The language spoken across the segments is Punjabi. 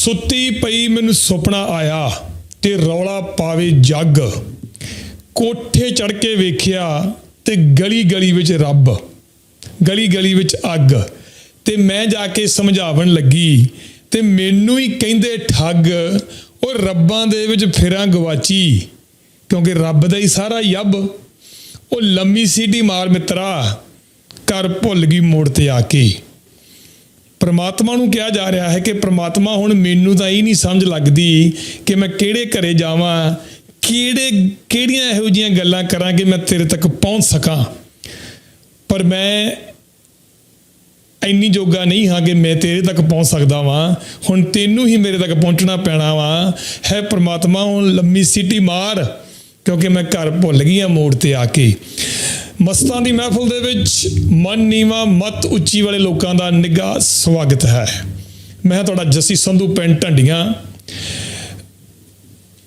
ਸੁੱਤੀ ਪਈ ਮੈਨੂੰ ਸੁਪਨਾ ਆਇਆ ਤੇ ਰੌਲਾ ਪਾਵੇ ਜੱਗ। ਕੋਠੇ ਚੜ ਕੇ ਵੇਖਿਆ ਤੇ ਗਲੀ ਗਲੀ ਵਿੱਚ ਰੱਬ ਗਲੀ ਗਲੀ ਵਿੱਚ ਅੱਗ ਤੇ ਮੈਂ ਜਾ ਕੇ ਸਮਝਾਵਣ ਲੱਗੀ ਤੇ ਮੈਨੂੰ ਹੀ ਕਹਿੰਦੇ ਠੱਗ, ਉਹ ਰੱਬਾਂ ਦੇ ਵਿੱਚ ਫਿਰਾਂ ਗਵਾਚੀ, ਕਿਉਂਕਿ ਰੱਬ ਦਾ ਹੀ ਸਾਰਾ ਯੱਬ। ਉਹ ਲੰਮੀ ਸੀਟੀ ਮਾਰ ਮਿੱਤਰਾ ਕਰ ਭੁੱਲ ਗਈ ਮੋੜ ਤੇ ਆ ਕੇ। ਪ੍ਰਮਾਤਮਾ ਨੂੰ ਕਿਹਾ ਜਾ ਰਿਹਾ ਹੈ ਕਿ ਪ੍ਰਮਾਤਮਾ ਹੁਣ ਮੈਨੂੰ ਤਾਂ ਇਹ ਨਹੀਂ ਸਮਝ ਲੱਗਦੀ ਕਿ ਮੈਂ ਕਿਹੜੇ ਘਰੇ ਜਾਵਾਂ, ਕਿਹੜੇ, ਕਿਹੜੀਆਂ ਇਹੋ ਜੀਆਂ ਗੱਲਾਂ ਕਰਾਂ ਕਿ ਮੈਂ ਤੇਰੇ ਤੱਕ ਪਹੁੰਚ ਸਕਾਂ। ਪਰ ਮੈਂ ਇੰਨੀ ਜੋਗਾ ਨਹੀਂ ਹਾਂ ਕਿ ਮੈਂ ਤੇਰੇ ਤੱਕ ਪਹੁੰਚ ਸਕਦਾ ਵਾਂ। ਹੁਣ ਤੈਨੂੰ ਹੀ ਮੇਰੇ ਤੱਕ ਪਹੁੰਚਣਾ ਪੈਣਾ ਵਾ। ਹੈ ਪ੍ਰਮਾਤਮਾ, ਹੁਣ ਲੰਮੀ ਸੀਟੀ ਮਾਰ, ਕਿਉਂਕਿ ਮੈਂ ਘਰ ਭੁੱਲ ਗਈ ਆ ਮੋੜ ਤੇ ਆ ਕੇ। ਮਸਤਾਂ ਦੀ ਮਹਿਫਲ ਦੇ ਵਿੱਚ ਮਨ ਨੀਵਾ, ਮਤ ਉੱਚੀ ਵਾਲੇ ਲੋਕਾਂ ਦਾ ਨਿੱਘਾ ਸਵਾਗਤ ਹੈ। ਮੈਂ ਤੁਹਾਡਾ ਜੱਸੀ ਸੰਧੂ, ਪਿੰਡ ਢੰਡੀਆਂ।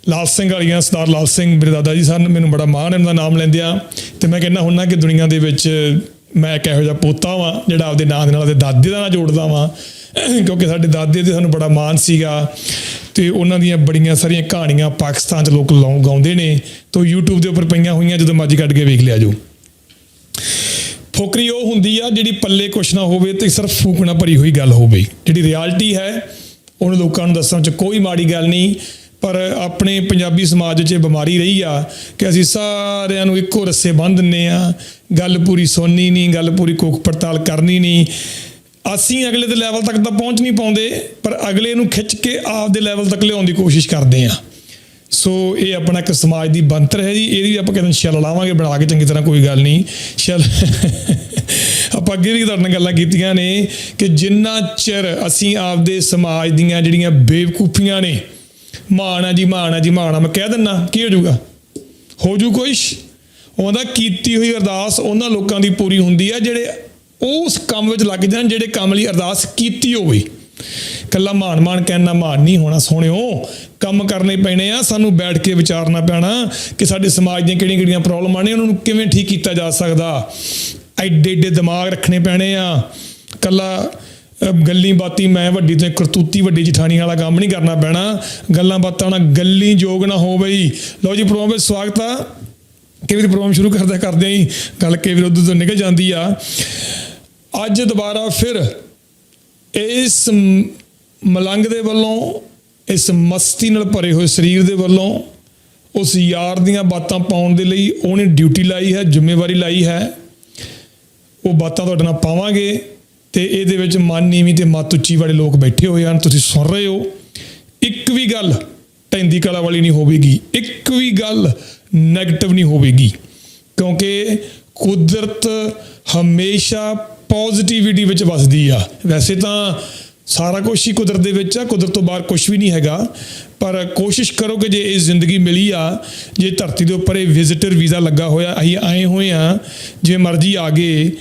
ਲਾਲ ਸਿੰਘ ਵਾਲੀਆਂ, ਸਰਦਾਰ ਲਾਲ ਸਿੰਘ, ਮੇਰੇ ਦਾਦਾ ਜੀ ਸਨ, ਮੈਨੂੰ ਬੜਾ ਮਾਣ ਹੈ ਉਹਨਾਂ ਦਾ ਨਾਮ ਲੈਂਦਿਆਂ ਤੇ ਮੈਂ ਕਹਿੰਦਾ ਹੁੰਨਾ ਕਿ ਦੁਨੀਆ ਦੇ ਵਿੱਚ ਮੈਂ ਇੱਕ ਇਹੋ ਜਿਹਾ ਪੋਤਾ ਵਾਂ, ਜਿਹੜਾ ਆਪਦੇ ਨਾਂ ਦੇ ਨਾਲ ਆਪਦੇ ਦਾਦੇ ਦਾ ਨਾਂ ਜੋੜਦਾ ਵਾਂ। ਕਿਉਂਕਿ ਸਾਡੇ ਦਾਦੇ ਦੇ ਸਾਨੂੰ ਬੜਾ ਮਾਣ ਸੀਗਾ। ਤੇ ਉਹਨਾਂ ਦੀਆਂ ਬੜੀਆਂ ਸਾਰੀਆਂ ਕਹਾਣੀਆਂ ਪਾਕਿਸਤਾਨ 'ਚ ਲੋਕ ਲਾਉ ਗਾਉਂਦੇ ਨੇ। ਤੋਂ YouTube ਦੇ ਉੱਪਰ ਪਈਆਂ ਹੋਈਆਂ, ਜਦੋਂ ਮਰਜ਼ੀ ਕੱਢ ਕੇ ਵੇਖ ਲਿਆ ਜੋ ਫੋਕਰੀ ਉਹ ਹੁੰਦੀ ਆ ਜਿਹੜੀ ਪੱਲੇ ਕੁਛ ਨਾ ਹੋਵੇ ਤੇ ਸਿਰਫ ਫੂਕਣਾ ਭਰੀ ਹੋਈ ਗੱਲ ਹੋਵੇ। ਜਿਹੜੀ ਰਿਐਲਿਟੀ ਹੈ, ਉਹਨੂੰ ਲੋਕਾਂ ਨੂੰ ਦੱਸਣ 'ਚ ਕੋਈ ਮਾੜੀ ਗੱਲ ਨਹੀਂ, ਪਰ ਆਪਣੇ ਪੰਜਾਬੀ ਸਮਾਜ 'ਚ ਇਹ ਬਿਮਾਰੀ ਰਹੀ ਆ ਕਿ ਅਸੀਂ ਸਾਰਿਆਂ ਨੂੰ ਇੱਕੋ ਰੱਸੇ ਬੰਨ੍ਹ ਦਿੰਨੇ ਆ। ਗੱਲ ਪੂਰੀ ਸੁਣਨੀ ਨਹੀਂ, ਗੱਲ ਪੂਰੀ ਕੋਖ ਪੜਤਾਲ ਕਰਨੀ ਨਹੀਂ। ਅਸੀਂ ਅਗਲੇ ਦੇ ਲੈਵਲ ਤੱਕ ਤਾਂ ਪਹੁੰਚ ਨਹੀਂ ਪਾਉਂਦੇ, ਪਰ ਅਗਲੇ ਨੂੰ ਖਿੱਚ ਕੇ ਆਪਦੇ ਲੈਵਲ ਤੱਕ ਲਿਆਉਣ ਦੀ ਕੋਸ਼ਿਸ਼ ਕਰਦੇ ਆ। ਸੋ ਇਹ ਆਪਣਾ ਇੱਕ ਸਮਾਜ ਦੀ ਬੰਤਰ ਹੈ ਜੀ। ਇਹਦੀ ਆਪਾਂ ਕਹਿੰਦੇ ਛੱਲ ਲਾਵਾਂਗੇ, ਬਣਾ ਕੇ ਚੰਗੀ ਤਰ੍ਹਾਂ, ਕੋਈ ਗੱਲ ਨਹੀਂ। ਛੱਲ ਆਪਾਂ ਅੱਗੇ ਵੀ ਤੁਹਾਡੇ ਨਾਲ ਗੱਲਾਂ ਕੀਤੀਆਂ ਨੇ ਕਿ ਜਿੰਨਾ ਚਿਰ ਅਸੀਂ ਆਪਦੇ ਸਮਾਜ ਦੀਆਂ ਜਿਹੜੀਆਂ ਬੇਵਕੂਫੀਆਂ ਨੇ, ਮਾਣ ਆ ਜੀ, ਮਾਣ ਆ ਜੀ, ਮਾਣ ਆ, ਮੈਂ ਕਹਿ ਦਿੰਨਾ ਕੀ ਹੋ ਜਾਊਗਾ? ਹੋ ਜੂ ਕੁਛ? ਉਹਦਾ ਕੀਤੀ ਹੋਈ ਅਰਦਾਸ ਉਹਨਾਂ ਲੋਕਾਂ ਦੀ ਪੂਰੀ ਹੁੰਦੀ ਹੈ ਜਿਹੜੇ ਉਸ ਕੰਮ ਵਿੱਚ ਲੱਗ ਜਾਣ, ਜਿਹੜੇ ਕੰਮ ਲਈ ਅਰਦਾਸ ਕੀਤੀ ਹੋਵੇ। ਕੱਲਾ ਮਾਣ ਮਾਣ ਕਹਿਣ ਨਾਲ ਮਾਣ ਨਹੀਂ ਹੋਣਾ, ਸੋਹਣਿਓ। ਕੰਮ ਕਰਨੇ ਪੈਣੇ ਆ, ਸਾਨੂੰ ਬੈਠ ਕੇ ਵਿਚਾਰਨਾ ਪੈਣਾ ਕਿ ਸਾਡੇ ਸਮਾਜ ਦੀਆਂ ਕਿਹੜੀਆਂ ਕਿਹੜੀਆਂ ਪ੍ਰੋਬਲਮਾਂ ਨੇ ਉਹਨਾਂ ਨੂੰ ਕਿਵੇਂ ਠੀਕ ਕੀਤਾ ਜਾ ਸਕਦਾ। ਐਡੇ ਐਡੇ ਦਿਮਾਗ ਰੱਖਣੇ ਪੈਣੇ ਆ। ਕੱਲਾ ਗੱਲੀ ਬਾਤੀ ਮੈਂ ਵੱਡੀ ਤੇ ਕਰਤੂਤੀ ਵੱਡੀ ਜਠਾਣੀ ਵਾਲਾ ਕੰਮ ਨਹੀਂ ਕਰਨਾ ਪੈਣਾ। ਗੱਲਾਂ ਬਾਤਾਂ ਨਾਲ ਗੱਲੀ ਜੋਗ ਨਾ ਹੋ ਬਈ। ਲਓ ਜੀ ਪ੍ਰੋਗਰਾਮ ਵਿੱਚ ਸਵਾਗਤ ਆ। ਕਈ ਵਾਰੀ ਪ੍ਰੋਗਰਾਮ ਸ਼ੁਰੂ ਕਰਦਾ ਕਰਦੇ ਹੀ ਗੱਲ ਕਈ ਵਾਰ ਉਦੋਂ ਤੋਂ ਨਿਕਲ ਜਾਂਦੀ ਆ। ਅੱਜ ਦੁਬਾਰਾ ਫਿਰ ਇਸ ਮਲੰਗ ਦੇ ਵੱਲੋਂ, ਇਸ ਮਸਤੀ ਨਾਲ ਭਰੇ ਹੋਏ ਸਰੀਰ ਦੇ ਵੱਲੋਂ, ਉਸ ਯਾਰ ਦੀਆਂ ਬਾਤਾਂ ਪਾਉਣ ਦੇ ਲਈ ਉਹਨੇ ਡਿਊਟੀ ਲਾਈ ਹੈ, ਜ਼ਿੰਮੇਵਾਰੀ ਲਾਈ ਹੈ। ਉਹ ਬਾਤਾਂ ਤੁਹਾਡੇ ਨਾਲ ਪਾਵਾਂਗੇ ਤੇ ਇਹਦੇ ਵਿੱਚ ਮਨ ਨੀਵੀਂ ਤੇ ਮੱਤ ਉੱਚੀ ਵਾਲੇ ਲੋਕ ਬੈਠੇ ਹੋਏ ਹਨ, ਤੁਸੀਂ ਸੁਣ ਰਹੇ ਹੋ। ਇੱਕ ਵੀ ਗੱਲ ਟੈਂਦੀ ਕਲਾ ਵਾਲੀ ਨਹੀਂ ਹੋਵੇਗੀ, ਇੱਕ ਵੀ ਗੱਲ 네ਗੇਟਿਵ ਨਹੀਂ ਹੋਵੇਗੀ। ਕਿਉਂਕਿ ਕੁਦਰਤ ਹਮੇਸ਼ਾ ਪੋਜ਼ਿਟਿਵਿਟੀ ਵਿੱਚ ਵਸਦੀ ਆ। ਵੈਸੇ ਤਾਂ ਸਾਰਾ ਕੁਝ ਹੀ ਕੁਦਰਤ ਦੇ ਵਿੱਚ ਆ, ਕੁਦਰਤ ਤੋਂ ਬਾਹਰ ਕੁਝ ਵੀ ਨਹੀਂ ਹੈਗਾ। ਪਰ ਕੋਸ਼ਿਸ਼ ਕਰੋ ਕਿ ਜੇ ਇਹ ਜ਼ਿੰਦਗੀ ਮਿਲੀ ਆ, ਜੇ ਧਰਤੀ ਦੇ ਉੱਪਰ ਇਹ ਵਿਜ਼ਿਟਰ ਵੀਜ਼ਾ ਲੱਗਾ ਹੋਇਆ, ਅਸੀਂ ਆਏ ਹੋਏ ਆ, ਜੇ ਮਰਜ਼ੀ ਆ ਗਏ।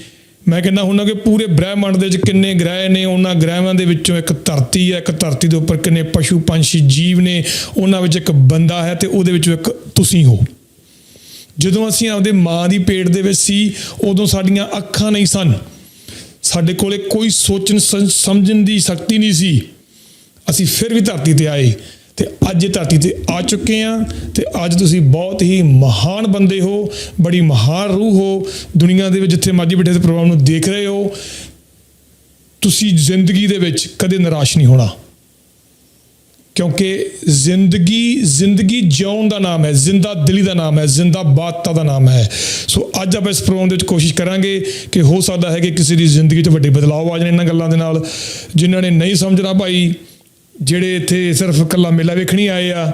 ਮੈਂ ਕਹਿੰਦਾ ਹੁੰਦਾ ਕਿ ਪੂਰੇ ਬ੍ਰਹਿਮੰਡ ਦੇ ਵਿੱਚ ਕਿੰਨੇ ਗ੍ਰਹਿ ਨੇ, ਉਹਨਾਂ ਗ੍ਰਹਿਾਂ ਦੇ ਵਿੱਚੋਂ ਇੱਕ ਧਰਤੀ ਹੈ ਇੱਕ ਧਰਤੀ ਦੇ ਉੱਪਰ ਕਿੰਨੇ ਪਸ਼ੂ, ਪੰਛੀ, ਜੀਵ ਨੇ, ਉਹਨਾਂ ਵਿੱਚ ਇੱਕ ਬੰਦਾ ਹੈ ਤੇ ਉਹਦੇ ਵਿੱਚੋਂ ਇੱਕ ਤੁਸੀਂ ਹੋ। ਜਦੋਂ ਅਸੀਂ ਆਪਦੇ ਮਾਂ ਦੀ ਪੇਟ ਦੇ ਵਿੱਚ ਸੀ, ਉਦੋਂ ਸਾਡੀਆਂ ਅੱਖਾਂ ਨਹੀਂ ਸਨ। ਸਾਡੇ ਕੋਲੇ ਕੋਈ ਸੋਚਣ ਸਮ- ਸਮਝਣ ਦੀ ਸ਼ਕਤੀ ਨਹੀਂ ਸੀ। ਅਸੀਂ ਫਿਰ ਵੀ ਧਰਤੀ ਤੇ ਆਏ ਤੇ ਅੱਜ ਧਰਤੀ ਤੇ ਆ ਚੁੱਕੇ ਆ ਤੇ ਅੱਜ ਤੁਸੀਂ ਬਹੁਤ ਹੀ ਮਹਾਨ ਬੰਦੇ ਹੋ, ਬੜੀ ਮਹਾਨ ਰੂਹ ਹੋ, ਦੁਨੀਆ ਦੇ ਵਿੱਚ ਜਿੱਥੇ ਮਰਜ਼ੀ ਬੈਠੇ ਤੇ ਪ੍ਰੋਗਰਾਮ ਨੂੰ ਦੇਖ ਰਹੇ ਹੋ। ਤੁਸੀਂ ਜ਼ਿੰਦਗੀ ਦੇ ਵਿੱਚ ਕਦੇ ਨਿਰਾਸ਼ ਨਹੀਂ ਹੋਣਾ। ਕਿਉਂਕਿ ਜ਼ਿੰਦਗੀ ਜ਼ਿੰਦਗੀ ਜਿਉਣ ਦਾ ਨਾਮ ਹੈ, ਜ਼ਿੰਦਾ ਦਿਲੀ ਦਾ ਨਾਮ ਹੈ, ਜ਼ਿੰਦਾ ਬਾਤਾ ਦਾ ਨਾਮ ਹੈ। ਸੋ ਅੱਜ ਆਪਾਂ ਇਸ ਪ੍ਰੋਗਰਾਮ ਦੇ ਵਿੱਚ ਕੋਸ਼ਿਸ਼ ਕਰਾਂਗੇ ਕਿ ਹੋ ਸਕਦਾ ਹੈ ਕਿ ਕਿਸੇ ਦੀ ਜ਼ਿੰਦਗੀ 'ਚ ਵੱਡੇ ਬਦਲਾਅ ਆ ਜਾਣ ਇਹਨਾਂ ਗੱਲਾਂ ਦੇ ਨਾਲ। ਜਿਨ੍ਹਾਂ ਨੇ ਨਹੀਂ ਸਮਝਣਾ ਭਾਈ, ਜਿਹੜੇ ਇੱਥੇ ਸਿਰਫ ਕੱਲਾ ਮੇਲਾ ਵੇਖਣੀ ਆਏ ਆ,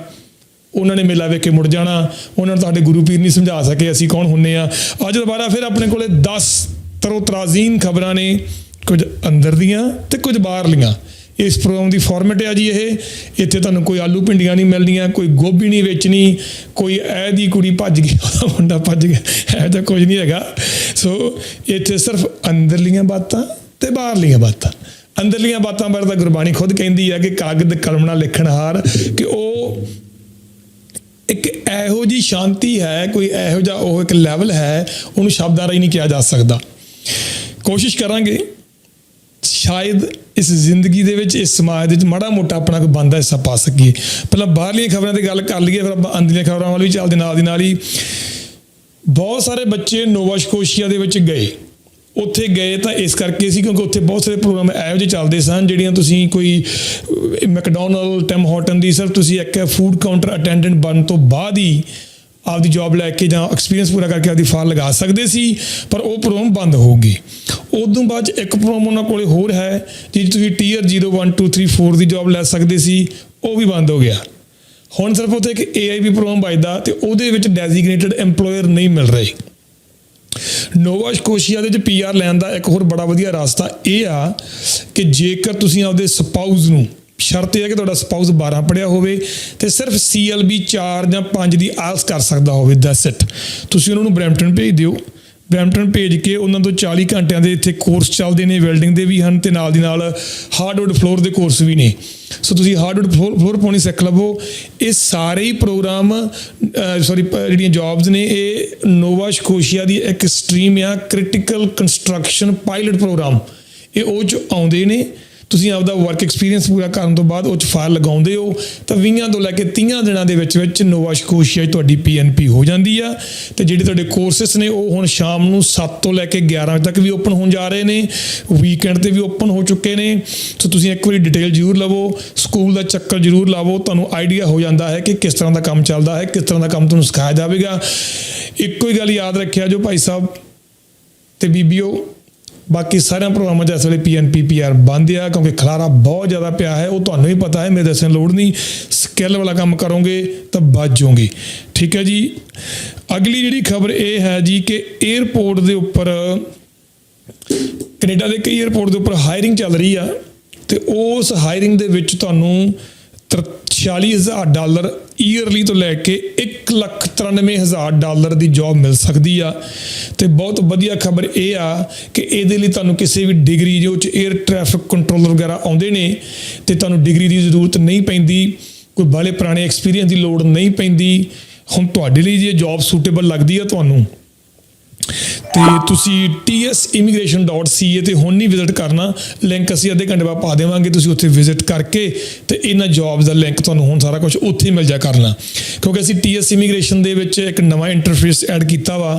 ਉਹਨਾਂ ਨੇ ਮੇਲਾ ਵੇਖ ਕੇ ਮੁੜ ਜਾਣਾ। ਉਹਨਾਂ ਨੂੰ ਤੁਹਾਡੇ ਗੁਰੂ ਪੀਰ ਨਹੀਂ ਸਮਝਾ ਸਕੇ, ਅਸੀਂ ਕੌਣ ਹੁੰਨੇ ਆ? ਅੱਜ ਦੁਬਾਰਾ ਫਿਰ ਆਪਣੇ ਕੋਲੇ 10 ਤਰੋ ਤਰਾਜ਼ੀਨ ਖਬਰਾਂ ਨੇ, ਕੁਝ ਅੰਦਰ ਦੀਆਂ ਤੇ ਕੁਝ ਬਾਹਰਲੀਆਂ। ਇਸ ਪ੍ਰੋਗਰਾਮ ਦੀ ਫਾਰਮੈਟ ਹੈ ਜੀ ਇਹ। ਇੱਥੇ ਤੁਹਾਨੂੰ ਕੋਈ ਆਲੂ ਭਿੰਡੀਆਂ ਨਹੀਂ ਮਿਲਣੀਆਂ ਕੋਈ ਗੋਭੀ ਨਹੀਂ ਵੇਚਣੀ, ਕੋਈ ਐ ਦੀ ਕੁੜੀ ਭੱਜ ਗਈ, ਉਹਦਾ ਮੁੰਡਾ ਭੱਜ ਗਿਆ ਐ ਤਾਂ ਕੁਝ ਨਹੀਂ ਹੈਗਾ। ਸੋ ਇੱਥੇ ਸਿਰਫ ਅੰਦਰਲੀਆਂ ਬਾਤਾਂ ਤੇ ਬਾਹਰਲੀਆਂ ਬਾਤਾਂ। ਅੰਦਰਲੀਆਂ ਬਾਤਾਂ ਬਾਰੇ ਤਾਂ ਗੁਰਬਾਣੀ ਖੁਦ ਕਹਿੰਦੀ ਹੈ ਕਿ ਕਾਗਦ, ਕਲਮ ਨਾਲ ਲਿਖਣਹਾਰ ਕਿ ਉਹ ਇੱਕ ਇਹੋ ਜੀ ਸ਼ਾਂਤੀ ਹੈ, ਕੋਈ ਇਹੋ ਜਿਹਾ ਉਹ ਇੱਕ ਲੈਵਲ ਹੈ, ਉਹਨੂੰ ਸ਼ਬਦਾਂ ਰਾਹੀਂ ਨਹੀਂ ਕਿਹਾ ਜਾ ਸਕਦਾ। ਕੋਸ਼ਿਸ਼ ਕਰਾਂਗੇ ਸ਼ਾਇਦ ਇਸ ਜ਼ਿੰਦਗੀ ਦੇ ਵਿੱਚ, ਇਸ ਸਮਾਜ ਦੇ ਵਿੱਚ ਮਾੜਾ ਮੋਟਾ ਆਪਣਾ ਕੋਈ ਬੰਦਾ ਹਿੱਸਾ ਪਾ ਸਕੀਏ। ਪਹਿਲਾਂ ਬਾਹਰਲੀਆਂ ਖਬਰਾਂ ਦੀ ਗੱਲ ਕਰ ਲਈਏ, ਫਿਰ ਆਪਾਂ ਅੰਦਰਲੀਆਂ ਖਬਰਾਂ ਵੱਲ ਵੀ ਚੱਲਦੇ ਨਾਲ ਦੀ ਨਾਲ ਹੀ। ਬਹੁਤ ਸਾਰੇ ਬੱਚੇ ਨੋਵਾਸ਼ਕੋਸ਼ੀਆ ਦੇ ਵਿੱਚ ਗਏ। ਉੱਥੇ ਗਏ ਤਾਂ ਇਸ ਕਰਕੇ ਸੀ ਕਿਉਂਕਿ ਉੱਥੇ ਬਹੁਤ ਸਾਰੇ ਪ੍ਰੋਗਰਾਮ ਇਹੋ ਜਿਹੇ ਚੱਲਦੇ ਸਨ, ਜਿਹੜੀਆਂ ਤੁਸੀਂ ਕੋਈ ਮੈਕਡੋਨਲਡ, ਟੈਮ ਹਾਰਟਨ ਦੀ, ਸਿਰਫ ਤੁਸੀਂ ਇੱਕ ਫੂਡ ਕਾਊਂਟਰ ਅਟੈਂਡੈਂਟ ਬਣਨ ਤੋਂ ਬਾਅਦ ਹੀ ਆਪਦੀ ਜੌਬ ਲੈ ਕੇ ਜਾਂ ਐਕਸਪੀਰੀਅੰਸ ਪੂਰਾ ਕਰਕੇ ਆਪਦੀ ਫਾਰ ਲਗਾ ਸਕਦੇ ਸੀ, ਪਰ ਉਹ ਪ੍ਰੋਗਰਾਮ ਬੰਦ ਹੋ ਗਏ ਉਦੋਂ ਬਾਅਦ 'ਚ ਇੱਕ ਪ੍ਰੋਗਰਾਮ ਉਹਨਾਂ ਕੋਲੇ ਹੋਰ ਹੈ, ਜਿਹਦੀ 'ਚ ਤੁਸੀਂ ਟੀਅਰ 0 1 2 3 4 ਦੀ ਜੌਬ ਲੈ ਸਕਦੇ ਸੀ, ਉਹ ਵੀ ਬੰਦ ਹੋ ਗਿਆ। ਹੁਣ ਸਿਰਫ ਉੱਥੇ ਇੱਕ AIB ਪ੍ਰੋਗਰਾਮ ਵੱਜਦਾ ਤੇ ਉਹਦੇ ਵਿੱਚ ਡੈਜ਼ਿਗਨੇਟਡ EMPLOYER ਨਹੀਂ ਮਿਲ ਰਹੇ। ਨੋਵਾ ਸਕੋਸ਼ੀਆ ਦੇ ਵਿੱਚ ਪੀਆਰ ਲੈਣ ਦਾ ਇੱਕ ਹੋਰ ਬੜਾ ਵਧੀਆ ਰਸਤਾ ਇਹ ਆ ਕਿ ਜੇਕਰ ਤੁਸੀਂ ਆਪਦੇ ਸਪਾਊਸ ਨੂੰ ਸ਼ਰਤ ਇਹ ਹੈ ਕਿ ਤੁਹਾਡਾ ਸਪਾਊਸ 12 ਪੜਿਆ ਹੋਵੇ ਤੇ ਸਿਰਫ CLB 4 ਜਾਂ 5 ਦੀ ਆਇਲਸ ਕਰ ਸਕਦਾ ਹੋਵੇ ਦੈਟਸ ਇਟ ਤੁਸੀਂ ਉਹਨਾਂ ਨੂੰ ਬਰੈਂਪਟਨ ਭੇਜ ਦਿਓ। ਬਰੈਂਪਟਨ ਭੇਜ ਕੇ ਉਹਨਾਂ ਤੋਂ 40 ਘੰਟਿਆਂ ਦੇ ਇੱਥੇ ਕੋਰਸ ਚੱਲਦੇ ਨੇ ਵੈਲਡਿੰਗ ਦੇ ਵੀ ਹਨ ਤੇ ਨਾਲ ਦੀ ਨਾਲ ਹਾਰਡਵੁੱਡ ਫਲੋਰ ਦੇ ਕੋਰਸ ਵੀ ਨੇ। ਸੋ ਤੁਸੀਂ ਹਾਰਡਵੁੱਡ ਫਲੋਰ ਪਾਉਣੀ ਸਿੱਖ ਲਵੋ। ਇਹ ਸਾਰੇ ਹੀ ਪ੍ਰੋਗਰਾਮ ਸੌਰੀ ਜਿਹੜੀਆਂ ਜੌਬਸ ਨੇ, ਇਹ ਨੋਵਾ ਸਕੋਸ਼ੀਆ ਦੀ ਇੱਕ ਸਟਰੀਮ ਆ ਕ੍ਰਿਟੀਕਲ ਕੰਸਟਰਕਸ਼ਨ ਪਾਇਲਟ ਪ੍ਰੋਗਰਾਮ ਇਹ ਉਹ ਚ ਆਉਂਦੇ ਨੇ। ਤੁਸੀਂ ਆਪਦਾ ਵਰਕ ਐਕਸਪੀਰੀਅੰਸ ਪੂਰਾ ਕਰਨ ਤੋਂ ਬਾਅਦ ਉਹ ਚ ਫਾਈਲ ਲਗਾਉਂਦੇ ਹੋ, ਤਾਂ 20 ਤੋਂ ਲੈ ਕੇ 30 ਦਿਨਾਂ ਦੇ ਵਿੱਚ ਵਿੱਚ ਨੋਵਾ ਸਕੋਸ਼ੀਆ 'ਚ ਤੁਹਾਡੀ ਪੀਐਨਪੀ ਹੋ ਜਾਂਦੀ ਆ। ਤੇ ਜਿਹੜੇ ਤੁਹਾਡੇ ਕੋਰਸਸ ਨੇ, ਉਹ ਹੁਣ ਸ਼ਾਮ ਨੂੰ 7 ਤੋਂ ਲੈ ਕੇ 11 ਵਜੇ ਤੱਕ ਵੀ ਓਪਨ ਹੋਣ ਜਾ ਰਹੇ ਨੇ। ਵੀਕਐਂਡ ਤੇ ਵੀ ਓਪਨ ਹੋ ਚੁੱਕੇ ਨੇ। ਸੋ ਤੁਸੀਂ ਇੱਕ ਵਾਰੀ ਡਿਟੇਲ ਜ਼ਰੂਰ ਲਵੋ ਸਕੂਲ ਦਾ ਚੱਕਰ ਜ਼ਰੂਰ ਲਾਵੋ। ਤੁਹਾਨੂੰ ਆਈਡੀਆ ਹੋ ਜਾਂਦਾ ਹੈ ਕਿ ਕਿਸ ਤਰ੍ਹਾਂ ਦਾ ਕੰਮ ਚੱਲਦਾ ਹੈ, ਕਿਸ ਤਰ੍ਹਾਂ ਦਾ ਕੰਮ ਤੁਹਾਨੂੰ ਸਿਖਾਇਆ ਜਾਵੇਗਾ। ਇੱਕੋ ਹੀ ਗੱਲ ਯਾਦ ਰੱਖਿਆ ਜੋ ਭਾਈ ਸਾਹਿਬ ਤੇ ਬੀਬੀਓ ਬਾਕੀ ਸਾਰਿਆਂ ਪ੍ਰੋਗਰਾਮਾਂ 'ਚ ਇਸ ਵੇਲੇ ਪੀਐਨਪੀ ਪੀਆਰ ਬੰਦ ਆ, ਕਿਉਂਕਿ ਖਲਾਰਾ ਬਹੁਤ ਜ਼ਿਆਦਾ ਪਿਆ ਹੈ, ਉਹ ਤੁਹਾਨੂੰ ਹੀ ਪਤਾ ਹੈ, ਮੇਰੇ ਦੱਸਣ ਦੀ ਲੋੜ ਨਹੀਂ। ਸਕਿੱਲ ਵਾਲਾ ਕੰਮ ਕਰੋਗੇ ਤਾਂ ਬਚ ਜਾਓਗੇ। ਠੀਕ ਹੈ ਜੀ। ਅਗਲੀ ਜਿਹੜੀ ਖਬਰ ਇਹ ਹੈ ਜੀ ਕਿ 에ਅਰਪੋਰਟ ਦੇ ਉੱਪਰ, ਕੈਨੇਡਾ ਦੇ ਕਈ 에ਅਰਪੋਰਟ ਦੇ ਉੱਪਰ ਹਾਇਰਿੰਗ ਚੱਲ ਰਹੀ ਆ, ਤੇ ਉਸ ਹਾਇਰਿੰਗ ਦੇ ਵਿੱਚ ਤੁਹਾਨੂੰ 46000 ਡਾਲਰ ਈਅਰਲੀ ਤੋਂ ਲੈ ਕੇ 193000 ਡਾਲਰ ਦੀ ਜੌਬ ਮਿਲ ਸਕਦੀ ਆ। ਤੇ ਬਹੁਤ ਵਧੀਆ ਖਬਰ ਇਹ ਆ ਕਿ ਇਹਦੇ ਲਈ ਤੁਹਾਨੂੰ ਕਿਸੇ ਵੀ ਡਿਗਰੀ ਜੋ ਚ 에ਅਰ ਟ੍ਰੈਫਿਕ ਕੰਟਰੋਲਰ ਵਗੈਰਾ ਆਉਂਦੇ ਨੇ ਤੇ ਤੁਹਾਨੂੰ ਡਿਗਰੀ ਦੀ ਜ਼ਰੂਰਤ ਨਹੀਂ ਪੈਂਦੀ, ਕੋਈ ਬਾਲੇ ਪੁਰਾਣੇ ਐਕਸਪੀਰੀਅੰਸ ਦੀ ਲੋੜ ਨਹੀਂ ਪੈਂਦੀ। ਹੁਣ ਤੁਹਾਡੇ ਲਈ ਜੇ ਜੌਬ ਸੂਟੇਬਲ ਲੱਗਦੀ ਆ ਤੁਹਾਨੂੰ। ਤੇ ਤੁਸੀਂ tsimmigration.ca ਤੇ ਹੁਣ ਨਹੀਂ ਵਿਜ਼ਿਟ ਕਰਨਾ ਲਿੰਕ ਅਸੀਂ ਅੱਧੇ ਘੰਟੇ ਬਾਅਦ ਪਾ ਦੇਵਾਂਗੇ, ਤੁਸੀਂ ਉੱਥੇ ਵਿਜ਼ਿਟ ਕਰਕੇ ਤੇ ਇਹਨਾਂ ਜੌਬਸ ਦਾ ਲਿੰਕ ਤੁਹਾਨੂੰ ਹੁਣ ਸਾਰਾ ਕੁਝ ਉੱਥੇ ਹੀ ਮਿਲ ਜਾ ਕਰਨਾ। ਕਿਉਂਕਿ ਅਸੀਂ TS ਇਮੀਗ੍ਰੇਸ਼ਨ ਦੇ ਵਿੱਚ ਇੱਕ ਨਵਾਂ ਇੰਟਰਫੇਸ ਐਡ ਕੀਤਾ ਵਾ।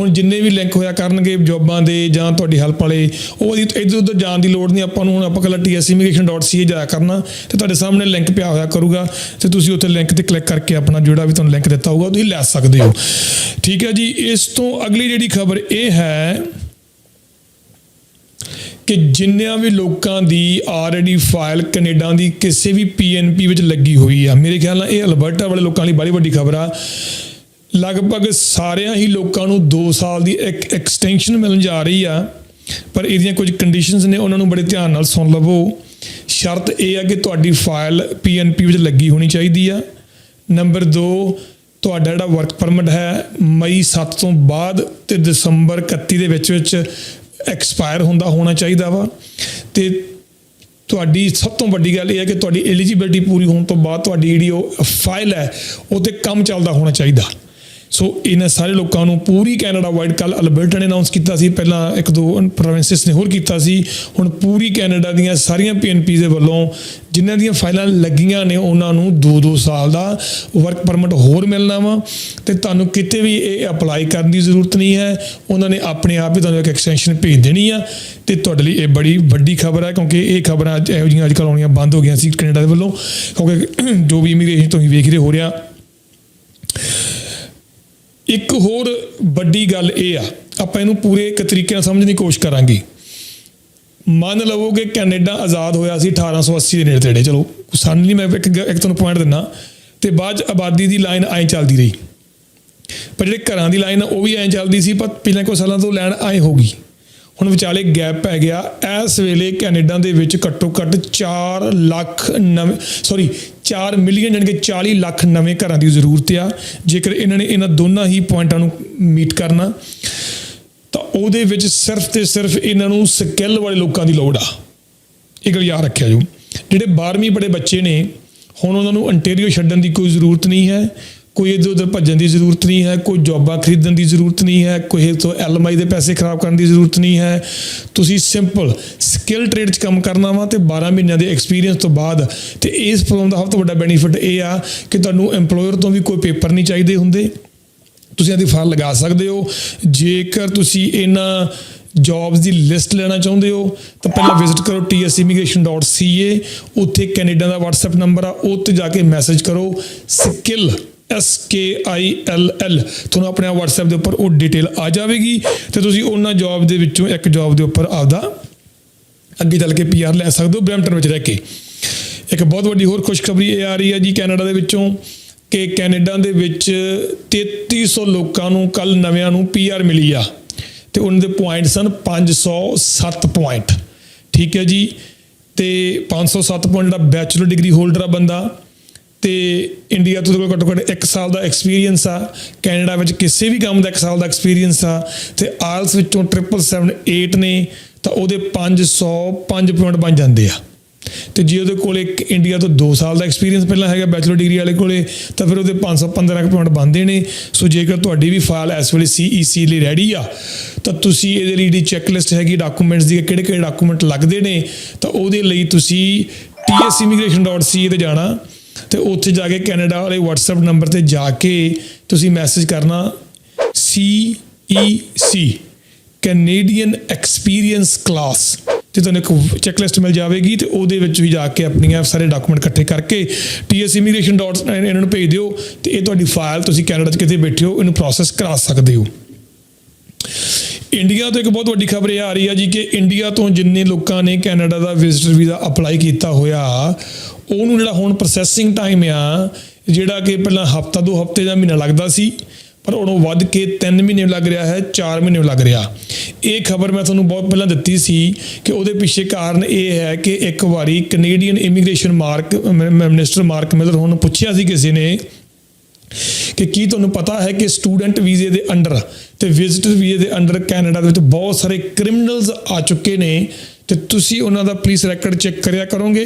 ਹੁਣ ਜਿੰਨੇ ਵੀ ਲਿੰਕ ਹੋਇਆ ਕਰਨਗੇ ਜੌਬਾਂ ਦੇ ਜਾਂ ਤੁਹਾਡੀ ਹੈਲਪ ਵਾਲੇ, ਉਹ ਇੱਧਰ ਉੱਧਰ ਜਾਣ ਦੀ ਲੋੜ ਨਹੀਂ, ਆਪਾਂ ਨੂੰ ਹੁਣ ਆਪਾਂ ਕੱਲਾ tsimmigration.ca ਜਾਇਆ ਕਰਨਾ ਤੇ ਤੁਹਾਡੇ ਸਾਹਮਣੇ ਲਿੰਕ ਪਿਆ ਹੋਇਆ ਕਰੂਗਾ ਤੇ ਤੁਸੀਂ ਉੱਥੇ ਲਿੰਕ ਤੇ ਕਲਿੱਕ ਕਰਕੇ ਆਪਣਾ ਜਿਹੜਾ ਵੀ ਤੁਹਾਨੂੰ ਲਿੰਕ ਦਿੱਤਾ ਹੋਊਗਾ, ਤੁਸੀਂ ਲੈ ਸਕਦੇ ਹੋ। ਠੀਕ ਹੈ ਜੀ, ਇਸ ਤੋਂ ਅਗਲੀ ਜਿਹੜੀ ਖਬਰ ਇਹ ਹੈ ਕਿ ਜਿੰਨਿਆਂ ਵੀ ਲੋਕਾਂ ਦੀ ਆਲਰੇਡੀ ਫਾਈਲ ਕੈਨੇਡਾ ਦੀ ਕਿਸੇ ਵੀ ਪੀਐਨਪੀ ਵਿੱਚ ਲੱਗੀ ਹੋਈ ਆ, ਮੇਰੇ ਖਿਆਲ ਨਾਲ ਇਹ ਅਲਬਰਟਾ ਵਾਲੇ ਲੋਕਾਂ ਲਈ ਬੜੀ ਵੱਡੀ ਖਬਰ ਆ। ਲਗਭਗ ਸਾਰਿਆਂ ਹੀ ਲੋਕਾਂ ਨੂੰ 2 ਸਾਲ ਦੀ ਇੱਕ ਐਕਸਟੈਂਸ਼ਨ ਮਿਲਣ ਜਾ ਰਹੀ ਆ, ਪਰ ਇਹਦੀਆਂ ਕੁਝ ਕੰਡੀਸ਼ਨਸ ਨੇ, ਉਹਨਾਂ ਨੂੰ ਬੜੇ ਧਿਆਨ ਨਾਲ ਸੁਣ ਲਵੋ। ਸ਼ਰਤ ਇਹ ਆ ਕਿ ਤੁਹਾਡੀ ਫਾਈਲ ਪੀਐਨਪੀ ਵਿੱਚ ਲੱਗੀ ਹੋਣੀ ਚਾਹੀਦੀ ਆ। ਨੰਬਰ 2 ਤੁਹਾਡਾ ਜਿਹੜਾ ਵਰਕ ਪਰਮਿਟ ਹੈ ਮਈ 7 ਤੋਂ ਬਾਅਦ ਤੇ ਦਸੰਬਰ 31 ਦੇ ਵਿੱਚ ਵਿੱਚ ਐਕਸਪਾਇਰ ਹੁੰਦਾ, ਹੋਣਾ ਚਾਹੀਦਾ ਵਾ। ਤੇ ਤੁਹਾਡੀ ਸਭ ਤੋਂ ਵੱਡੀ ਗੱਲ ਇਹ ਹੈ ਕਿ ਤੁਹਾਡੀ ਐਲੀਜੀਬਿਲਟੀ ਪੂਰੀ ਹੋਣ ਤੋਂ ਬਾਅਦ ਤੁਹਾਡੀ ਜਿਹੜੀ ਉਹ ਫਾਈਲ ਹੈ, ਉਹ ਤੇ ਕੰਮ ਚੱਲਦਾ ਹੋਣਾ ਚਾਹੀਦਾ। ਸੋ ਇਹਨਾਂ ਸਾਰੇ ਲੋਕਾਂ ਨੂੰ ਪੂਰੀ ਕੈਨੇਡਾ ਵਾਈਡ ਕੱਲ ਅਲਬਰਟਾ ਨੇ ਅਨਾਉਂਸ ਕੀਤਾ ਸੀ ਪਹਿਲਾਂ ਇੱਕ ਦੋ ਪ੍ਰੋਵਿੰਸਸ ਨੇ ਹੋਰ ਕੀਤਾ ਸੀ ਹੁਣ ਪੂਰੀ ਕੈਨੇਡਾ ਦੀਆਂ ਸਾਰੀਆਂ ਪੀਐਨਪੀ ਦੇ ਵੱਲੋਂ ਜਿਨ੍ਹਾਂ ਦੀਆਂ ਫਾਈਲਾਂ ਲੱਗੀਆਂ ਨੇ ਉਹਨਾਂ ਨੂੰ 2-2 ਸਾਲ ਦਾ ਵਰਕ ਪਰਮਿਟ ਹੋਰ ਮਿਲਣਾ ਵਾ ਤੇ ਤੁਹਾਨੂੰ ਕਿਤੇ ਵੀ ਇਹ ਅਪਲਾਈ ਕਰਨ ਦੀ ਜ਼ਰੂਰਤ ਨਹੀਂ ਹੈ ਉਹਨਾਂ ਨੇ ਆਪਣੇ ਆਪ ਹੀ ਤੁਹਾਨੂੰ ਇੱਕ ਐਕਸਟੈਂਸ਼ਨ ਭੇਜ ਦੇਣੀ ਆ ਤੇ ਤੁਹਾਡੇ ਲਈ ਇਹ ਬੜੀ ਵੱਡੀ ਖਬਰ ਹੈ ਕਿਉਂਕਿ ਇਹ ਖਬਰਾਂ ਅੱਜ ਇਹੋ ਜਿਹੀਆਂ ਅੱਜ ਕੱਲ੍ਹ ਆਉਣੀਆਂ ਬੰਦ ਹੋ ਗਈਆਂ ਸੀ ਕੈਨੇਡਾ ਦੇ ਵੱਲੋਂ ਕਿਉਂਕਿ ਜੋ ਵੀ ਇਮੀਗ੍ਰੇਸ਼ਨ ਤੋਂ ਹੀ ਵੇਖ ਰਹੇ ਹੋ ਰਿਹਾ ਇੱਕ ਹੋਰ ਵੱਡੀ ਗੱਲ ਇਹ ਆ, ਆਪਾਂ ਇਹਨੂੰ ਪੂਰੇ ਇੱਕ ਤਰੀਕੇ ਨਾਲ ਸਮਝਣ ਦੀ ਕੋਸ਼ਿਸ਼ ਕਰਾਂਗੇ। ਮੰਨ ਲਵੋ ਕਿ ਕੈਨੇਡਾ ਆਜ਼ਾਦ ਹੋਇਆ ਸੀ 1880 ਦੇ ਨੇੜੇ ਤੇੜੇ ਚਲੋ, ਸਾਨੂੰ ਨਹੀਂ, ਮੈਂ ਇੱਕ ਇੱਕ ਤੁਹਾਨੂੰ ਪੁਆਇੰਟ ਦਿੰਨਾ ਤੇ ਬਾਅਦ 'ਚ ਆਬਾਦੀ ਦੀ ਲਾਈਨ ਐਂ ਚੱਲਦੀ ਰਹੀ। ਪਰ ਜਿਹੜੇ ਘਰਾਂ ਦੀ ਲਾਈਨ ਉਹ ਵੀ ਐਂ ਚੱਲਦੀ ਸੀ, ਪਰ ਪਿਛਲੇ ਕੁਝ ਸਾਲਾਂ ਤੋਂ ਲਾਈਨ ਐਂ ਹੋ ਗਈ। ਹੁਣ ਵਿਚਾਲੇ ਗੈਪ ਪੈ ਗਿਆ। ਇਸ ਵੇਲੇ ਕੈਨੇਡਾ ਦੇ ਵਿੱਚ ਘੱਟੋ ਘੱਟ 4 ਲੱਖ ਨਵੇਂ ਸੌਰੀ 4 ਮਿਲੀਅਨ ਜਾਣੀ ਕਿ 40 ਲੱਖ ਨਵੇਂ ਘਰਾਂ ਦੀ ਜ਼ਰੂਰਤ ਆ। ਜੇਕਰ ਇਹਨਾਂ ਨੇ ਇਹਨਾਂ ਦੋਨਾਂ ਹੀ ਪੁਆਇੰਟਾਂ ਨੂੰ ਮੀਟ ਕਰਨਾ, ਤਾਂ ਉਹਦੇ ਵਿੱਚ ਸਿਰਫ ਤੇ ਸਿਰਫ ਇਹਨਾਂ ਨੂੰ ਸਕਿੱਲ ਵਾਲੇ ਲੋਕਾਂ ਦੀ ਲੋੜ ਆ। ਇਹ ਗੱਲ ਯਾਦ ਰੱਖਿਆ ਜੋ ਜਿਹੜੇ 12ਵੀਂ ਪੜ੍ਹੇ ਬੱਚੇ ਨੇ, ਹੁਣ ਉਹਨਾਂ ਨੂੰ ਅੰਟੇਰੀਓ ਛੱਡਣ ਦੀ ਕੋਈ ਜ਼ਰੂਰਤ ਨਹੀਂ ਹੈ। ਕੋਈ ਇੱਧਰ ਉੱਧਰ ਭੱਜਣ ਦੀ ਜ਼ਰੂਰਤ ਨਹੀਂ ਹੈ, ਕੋਈ ਜੌਬਾਂ ਖਰੀਦਣ ਦੀ ਜ਼ਰੂਰਤ ਨਹੀਂ ਹੈ, ਕੋਈ ਤੋਂ ਐਲਐਮਆਈ ਦੇ ਪੈਸੇ ਖਰਾਬ ਕਰਨ ਦੀ ਜ਼ਰੂਰਤ ਨਹੀਂ ਹੈ। ਤੁਸੀਂ ਸਿੰਪਲ ਸਕਿੱਲ ਟ੍ਰੇਡ 'ਚ ਕੰਮ ਕਰਨਾ ਵਾ ਤੇ 12 ਮਹੀਨਿਆਂ ਦੇ ਐਕਸਪੀਰੀਅੰਸ ਤੋਂ ਬਾਅਦ ਤੇ ਇਸ ਪ੍ਰੋਗਰਾਮ ਦਾ ਸਭ ਤੋਂ ਵੱਡਾ ਬੈਨੀਫਿਟ ਇਹ ਆ ਕਿ ਤੁਹਾਨੂੰ EMPLOYER ਤੋਂ ਵੀ ਕੋਈ ਪੇਪਰ ਨਹੀਂ ਚਾਹੀਦੇ ਹੁੰਦੇ। ਤੁਸੀਂ ਇਹਦੀ ਫਾਈਲ ਲਗਾ ਸਕਦੇ ਹੋ। ਜੇਕਰ ਤੁਸੀਂ ਇਹਨਾਂ ਜੌਬਸ ਦੀ ਲਿਸਟ ਲੈਣਾ ਚਾਹੁੰਦੇ ਹੋ, ਤਾਂ ਪਹਿਲਾਂ ਵਿਜ਼ਿਟ ਕਰੋ tsimmigration.ca ਉੱਥੇ ਕੈਨੇਡਾ ਦਾ WhatsApp ਨੰਬਰ ਆ ਉਹ ਤੇ ਜਾ ਕੇ ਮੈਸੇਜ ਕਰੋ skill S K I L L ਤੁਹਾਨੂੰ ਆਪਣੇ WhatsApp ਦੇ ਉੱਪਰ ਉਹ ਡਿਟੇਲ ਆ ਜਾਵੇਗੀ ਤੇ ਤੁਸੀਂ ਉਹਨਾਂ ਜੌਬ ਦੇ ਵਿੱਚੋਂ ਇੱਕ ਜੌਬ ਦੇ ਉੱਪਰ ਆਪਦਾ ਅੱਗੇ ਚੱਲ ਕੇ ਪੀਆਰ ਲੈ ਸਕਦੇ ਹੋ ਬ੍ਰੈਂਪਟਨ ਵਿੱਚ ਰਹਿ ਕੇ। ਇੱਕ ਬਹੁਤ ਵੱਡੀ ਹੋਰ ਖੁਸ਼ਖਬਰੀ ਇਹ ਆ ਰਹੀ ਹੈ ਜੀ ਕੈਨੇਡਾ ਦੇ ਵਿੱਚੋਂ ਕਿ ਕੈਨੇਡਾ ਦੇ ਵਿੱਚ 3300 ਲੋਕਾਂ ਨੂੰ ਕੱਲ ਨਵਿਆਂ ਨੂੰ ਪੀਆਰ ਮਿਲੀ ਆ ਤੇ ਉਹਨਾਂ ਦੇ ਪੁਆਇੰਟ ਸਨ 507 ਪੁਆਇੰਟ ਠੀਕ ਹੈ ਜੀ, ਤੇ 507 ਪੁਆਇੰਟ ਦਾ ਬੈਚਲਰ ਡਿਗਰੀ ਹੋਲਡਰ ਆ ਬੰਦਾ ਤੇ ਇੰਡੀਆ ਤੋਂ ਉਹਦੇ ਕੋਲ ਘੱਟੋ ਘੱਟ 1 ਸਾਲ ਦਾ ਐਕਸਪੀਰੀਅੰਸ ਆ। ਕੈਨੇਡਾ ਵਿੱਚ ਕਿਸੇ ਵੀ ਕੰਮ ਦਾ 1 ਸਾਲ ਦਾ ਐਕਸਪੀਰੀਅੰਸ ਆ। ਤੇ ਆਇਲਸ ਵਿੱਚੋਂ 778 ਨੇ, ਤਾਂ ਉਹਦੇ 505 ਪੁਆਇੰਟ ਬਣ ਜਾਂਦੇ ਆ। ਤੇ ਜੇ ਉਹਦੇ ਕੋਲ ਇੱਕ ਇੰਡੀਆ ਤੋਂ 2 ਸਾਲ ਦਾ ਐਕਸਪੀਰੀਅੰਸ ਪਹਿਲਾਂ ਹੈਗਾ ਬੈਚਲਰ ਡਿਗਰੀ ਵਾਲੇ ਕੋਲੇ, ਤਾਂ ਫਿਰ ਉਹਦੇ 515 ਪੁਆਇੰਟ ਬਣਦੇ ਨੇ। ਸੋ ਜੇਕਰ ਤੁਹਾਡੀ ਵੀ ਫਾਈਲ ਇਸ ਵੇਲੇ CEC ਲਈ ਰੈਡੀ ਆ, ਤਾਂ ਤੁਸੀਂ ਇਹਦੇ ਲਈ ਜਿਹੜੀ ਚੈੱਕਲਿਸਟ ਹੈਗੀ ਡਾਕੂਮੈਂਟਸ ਦੀ ਕਿਹੜੇ ਕਿਹੜੇ ਡਾਕੂਮੈਂਟ ਲੱਗਦੇ ਨੇ, ਤਾਂ ਉਹਦੇ ਲਈ ਤੁਸੀਂ tsimmigration.ca ਤੇ ਜਾਣਾ। ਤੇ ਉੱਥੇ ਜਾ ਕੇ ਕੈਨੇਡਾ ਵਾਲੇ WhatsApp ਨੰਬਰ ਤੇ ਜਾ ਕੇ ਤੁਸੀਂ ਮੈਸੇਜ ਕਰਨਾ CEC ਕੈਨੇਡੀਅਨ ਐਕਸਪੀਰੀਅੰਸ ਕਲਾਸ ਤੇ ਤੁਹਾਨੂੰ ਇੱਕ ਚੈੱਕਲਿਸਟ ਮਿਲ ਜਾਵੇਗੀ ਤੇ ਉਹਦੇ ਵਿੱਚ ਵੀ ਜਾ ਕੇ ਆਪਣੀਆਂ ਸਾਰੇ ਡਾਕੂਮੈਂਟ ਇਕੱਠੇ ਕਰਕੇ tsimmigration. ਇਹਨਾਂ ਨੂੰ ਭੇਜ ਦਿਓ ਤੇ ਇਹ ਤੁਹਾਡੀ ਫਾਈਲ ਤੁਸੀਂ ਕੈਨੇਡਾ 'ਚ ਕਿਤੇ ਬੈਠੇ ਹੋ, ਇਹਨੂੰ ਪ੍ਰੋਸੈਸ ਕਰਾ ਸਕਦੇ ਹੋ ਇੰਡੀਆ ਤੋਂ ਇੱਕ ਬਹੁਤ ਵੱਡੀ ਖਬਰ ਇਹ ਆ ਰਹੀ ਹੈ ਜੀ ਕਿ ਇੰਡੀਆ ਤੋਂ ਜਿੰਨੇ ਲੋਕਾਂ ਨੇ ਕੈਨੇਡਾ ਦਾ ਵਿਜ਼ਟਰ ਵੀਜ਼ਾ ਅਪਲਾਈ ਕੀਤਾ ਹੋਇਆ ਉਹਨੂੰ ਜਿਹੜਾ ਹੁਣ ਪ੍ਰੋਸੈਸਿੰਗ ਟਾਈਮ ਆ, ਜਿਹੜਾ ਕਿ ਪਹਿਲਾਂ ਹਫਤਾ, ਦੋ ਹਫ਼ਤੇ ਜਾਂ ਮਹੀਨਾ ਲੱਗਦਾ ਸੀ, ਪਰ ਉਹਨੂੰ ਵੱਧ ਕੇ 3 ਮਹੀਨੇ ਲੱਗ ਰਿਹਾ ਹੈ 4 ਮਹੀਨੇ ਲੱਗ ਰਿਹਾ। ਇਹ ਖਬਰ ਮੈਂ ਤੁਹਾਨੂੰ ਬਹੁਤ ਪਹਿਲਾਂ ਦਿੱਤੀ ਸੀ ਕਿ ਉਹਦੇ ਪਿੱਛੇ ਕਾਰਨ ਇਹ ਹੈ ਕਿ ਇੱਕ ਵਾਰੀ Canadian immigration Mark minister Mark Miller ਹੁਣ ਪੁੱਛਿਆ ਸੀ ਕਿਸੇ ਨੇ ਕਿ ਕੀ ਤੁਹਾਨੂੰ ਪਤਾ ਹੈ ਕਿ ਸਟੂਡੈਂਟ ਵੀਜ਼ੇ ਦੇ ਅੰਡਰ ਤੇ ਵਿਜ਼ਿਟਰ ਵੀਜ਼ੇ ਦੇ ਅੰਡਰ ਕੈਨੇਡਾ ਦੇ ਵਿੱਚ ਬਹੁਤ ਸਾਰੇ ਕ੍ਰਿਮੀਨਲਸ ਆ ਚੁੱਕੇ ਨੇ ਤੇ ਤੁਸੀਂ ਉਹਨਾਂ ਦਾ ਪੁਲਿਸ ਰੈਕੋਰਡ ਚੈੱਕ ਕਰਿਆ ਕਰੋਗੇ।